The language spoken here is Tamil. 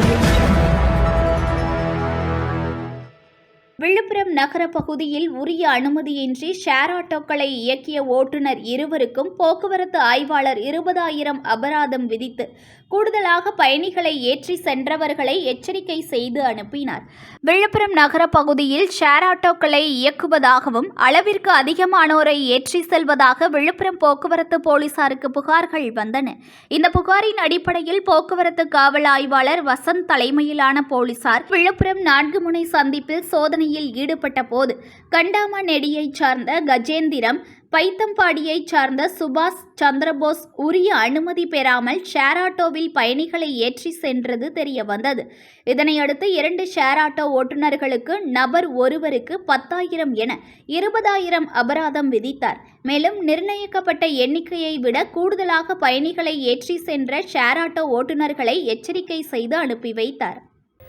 audio. விழுப்புரம் நகர பகுதியில் உரிய அனுமதியின்றி ஷேர் ஆட்டோக்களை இயக்கிய ஓட்டுநர் இருவருக்கும் போக்குவரத்து ஆய்வாளர் இருபதாயிரம் அபராதம் விதித்து கூடுதலாக பயணிகளை ஏற்றி சென்றவர்களை எச்சரிக்கை செய்து அனுப்பினார். விழுப்புரம் நகர பகுதியில் ஷேர் ஆட்டோக்களை இயக்குவதாகவும் அளவிற்கு அதிகமானோரை ஏற்றி செல்வதாக விழுப்புரம் போக்குவரத்து போலீசாருக்கு புகார்கள் வந்தன. இந்த புகாரின் அடிப்படையில் போக்குவரத்து காவல் ஆய்வாளர் வசந்த் தலைமையிலான போலீசார் விழுப்புரம் நான்கு முனை சந்திப்பில் சோதனை சோதனையில் ஈடுபட்ட போது கண்டாமநெடியைச் சார்ந்த கஜேந்திரம் பைத்தம்பாடியைச் சார்ந்த சுபாஷ் சந்திரபோஸ் உரிய அனுமதி பெறாமல் ஷேர் ஆட்டோவில் பயணிகளை ஏற்றி சென்றது தெரிய வந்தது இதனையடுத்து இரண்டு ஷேர் ஆட்டோ ஓட்டுநர்களுக்கு நபர் ஒருவருக்கு பத்தாயிரம் என இருபதாயிரம் அபராதம் விதித்தார். மேலும் நிர்ணயிக்கப்பட்ட எண்ணிக்கையை விட கூடுதலாக பயணிகளை ஏற்றி சென்ற ஷேர் ஆட்டோ ஓட்டுநர்களை எச்சரிக்கை செய்து அனுப்பி வைத்தார்.